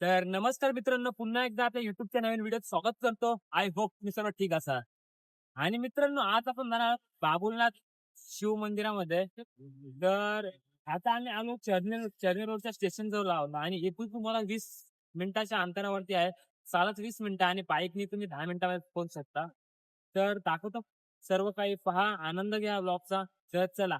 तर नमस्कार मित्रांनो पुन्हा एकदा आपल्या युट्यूबच्या नवीन व्हिडिओत स्वागत करतो. आय होप तुम्ही सर्व ठीक असा आणि मित्रांनो आज आपण जाणार बाबुलनाथ शिव मंदिरामध्ये. तर आता आम्ही आलो चर्ने चर्ने रोडच्या स्टेशन जवळ आहोत. आणि एकूण तुम्हाला वीस मिनिटाच्या अंतरावरती आहे. चालत वीस मिनिटं आणि बाईकने तुम्ही दहा मिनिटामध्ये पोहोचू शकता. तर दाखवतो. सर्व काही पहा. आनंद घ्या ब्लॉगचा तर चला.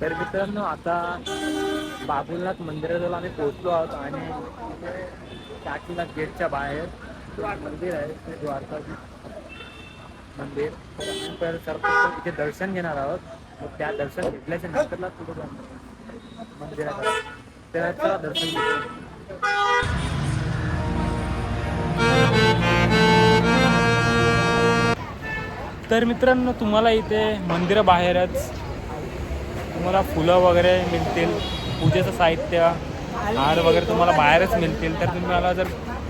तर मित्रांनो आता बाबुलनाथ मंदिराजवळ आम्ही पोहोचलो आहोत आणि तिथे काशीनाथ गेटच्या बाहेर मंदिर आहे ते द्वारकाधीश मंदिर. तर सर्वप्रथम तिथे दर्शन घेणार आहोत. मग त्या दर्शन घेतल्याच्या नंतरला पुढे जाणार मंदिराकडे तर दर्शन घेतो तर मित्रांनो तुम्हाला इथे मंदिराबाहेरच तुम्हाला फुलं वगैरे मिळतील पूजेचं साहित्य हार वगैरे तुम्हाला बाहेरच मिळतील. तर तुम्हाला जर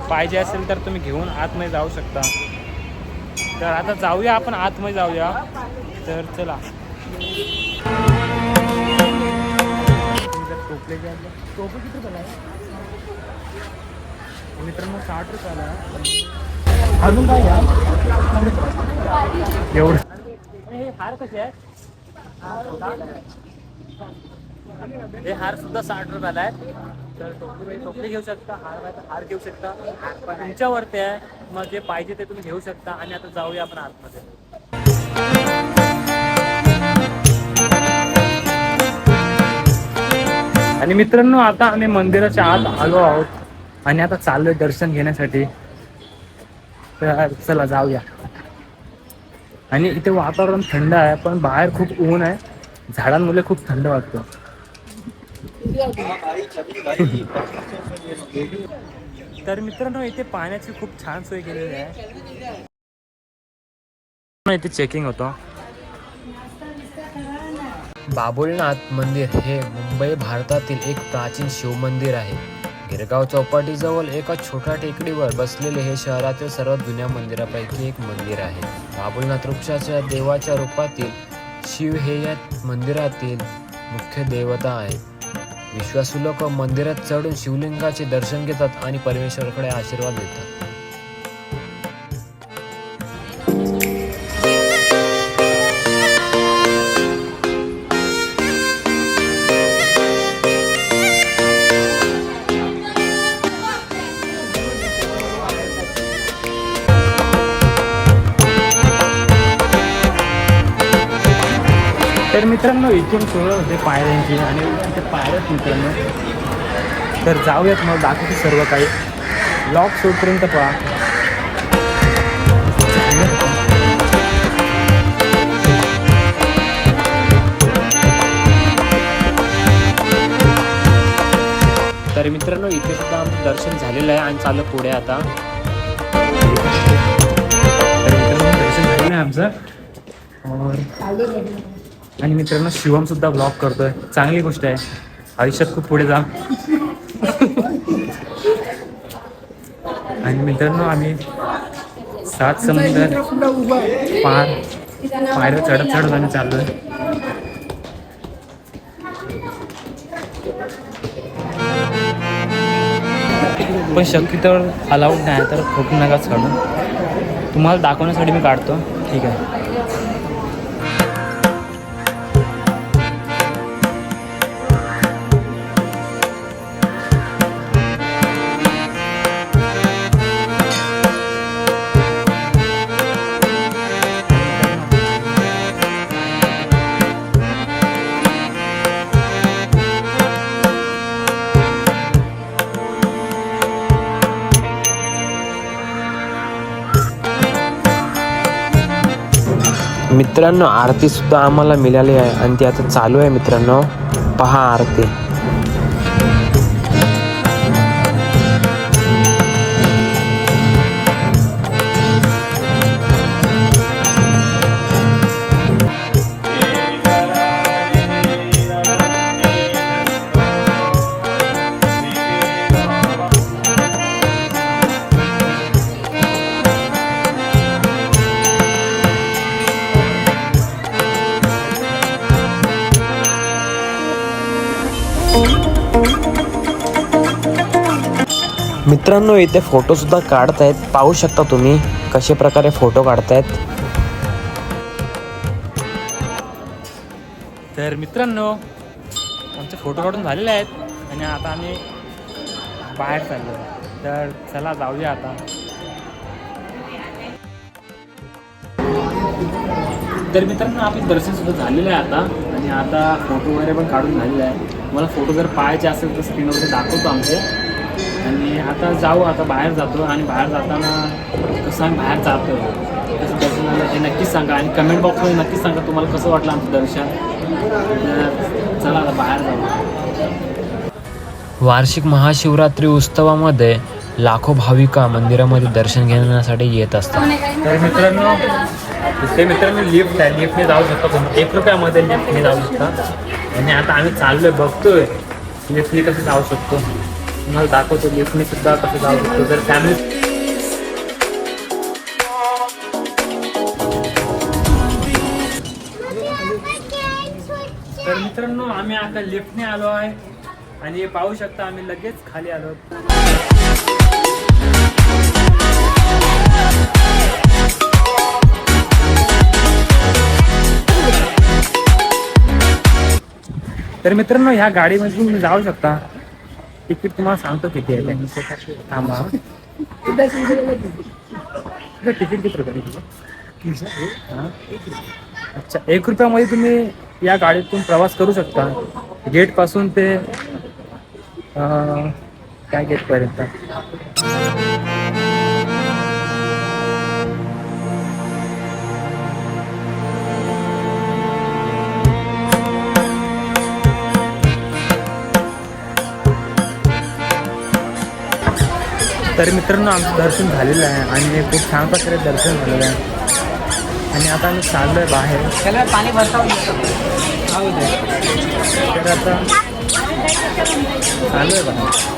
पाहिजे असेल तर तुम्ही घेऊन आतमध्ये जाऊ शकता. तर आता जाऊया आपण आतमध्ये जाऊया. तर चला. टोपले टोपे किती रुपयाला मित्रांनो साठ रुपयाला अजून काय घ्या? एवढं. हे हार कसे आहे हे हार सुद्धा साठ रुपयाला आहे तर टोपली टोपली घेऊ शकता हार नाही तर हार घेऊ शकता. तुमच्यावरती आहे मग जे पाहिजे ते तुम्ही घेऊ शकता. आणि आता जाऊया आपण आतमध्ये. आणि मित्रांनो आता आम्ही मंदिराच्या आत आलो आहोत. आणि आता चाललोय दर्शन घेण्यासाठी. तर चला जाऊया. आणि इथे वातावरण थंड आहे पण बाहेर खूप ऊन आहे. झाडांमुळे खूप थंड वाटतो. तर मित्रांनो इथे पाण्याची खूप छान सोय केलेली आहे. इथे चेकिंग होतो. बाबुलनाथ मंदिर हे मुंबई भारतातील एक प्राचीन शिवमंदिर आहे. गिरगाव चौपाटीजवळ एका छोट्या टेकडीवर बसलेले हे शहरातील सर्वात जुन्या मंदिरापैकी एक मंदिर आहे. बाबुलनाथ वृक्षाच्या देवाच्या रूपातील शिव हे या मंदिरातील मुख्य देवता आहेत. विश्वासू लोक मंदिरात चढून शिवलिंगाचे दर्शन घेतात आणि परमेश्वराकडे आशीर्वाद देतात. तर मित्रांनो इथून सुरू होते पायऱ्यांची आणि तिथे पायऱ्यात मित्रांनो. तर जाऊयात मग दाखवते सर्व काही. लॉक शोपर्यंत पहा. तर मित्रांनो इथे सुद्धा आमचं दर्शन झालेलं आहे आणि चालू पुढे आता. तर मित्रांनो दर्शन झालं आहे आमचं. और आणि मित्रांनो शिवम सुद्धा ब्लॉग करतोय. चांगली गोष्ट आहे. आयुष्यात खूप पुढे जा. आणि मित्रांनो आम्ही सात समुद्र पार पायऱ्या चढत चढत आम्ही चाललोय. पण शक्यतोवर अलाउड नाही तर खूप नका काढू तुम्हाला दाखवण्यासाठी मी काढतो. ठीक आहे. मित्रांनो आरतीसुद्धा आम्हाला मिळाली आहे आणि ती आता चालू आहे मित्रांनो. पहा आरती. मित्रांनो इथे फोटोसुद्धा काढतायत. पाहू शकता तुम्ही कशा प्रकारे फोटो काढतायत. तर मित्रांनो आमचे फोटो काढून झालेले आहेत आणि आता आम्ही बाहेर चाललो. तर चला जाऊया आता. तर मित्रांनो आपले दर्शन सुद्धा झालेलं आहे आता. आणि आता फोटो वगैरे पण काढून झालेला आहे. मला फोटो जर पाहायचे असेल तर स्क्रीनवर दाखवतो आमचे. आणि आता जाऊ आता बाहेर जातो आणि बाहेर जाताना कसं आम्ही बाहेर जातो कसं दर्शन झालं हे नक्कीच सांगा आणि कमेंट बॉक्समध्ये नक्कीच सांगा तुम्हाला कसं वाटलं आमचं दर्शन. तर चला आता बाहेर जाऊ. वार्षिक महाशिवरात्री उत्सवामध्ये लाखो भाविका मंदिरामध्ये दर्शन घेण्यासाठी येत असतात. तर मित्रांनो इथे मित्रांनो लिफ्ट आहे. लिफ्टने जाऊ शकता तुम्ही. एक रुपयामध्ये लिफ्टने जाऊ शकता. आणि आता आम्ही चाललोय बघतोय. लिफ्टने कसं जाऊ शकतो. तुम्हाला दाखवतो लिफ्टने सुद्धा कसं जाऊ शकतो जर फॅमिली तर मित्रांनो आम्ही आता लिफ्टने आलो आहे. आणि पाहू शकता आम्ही लगेच खाली आलो तर मित्रांनो ह्या गाडीमध्ये तुम्ही जाऊ शकता. तिकीट तुम्हाला सांगतो किती आहे ते. थांबा. तिकीट किती रुपये हां? अच्छा एक रुपयामध्ये तुम्ही या गाडीतून प्रवास करू शकता. गेटपासून ते अं, काय गेट तर मित्रांनो आमचं दर्शन झालेलं आहे आणि खूप छान प्रकारे दर्शन झालेलं आहे. आणि आता आम्ही चाललोय बाहेर. त्याला पाणी भरता तर आता चाललोय बाहेर.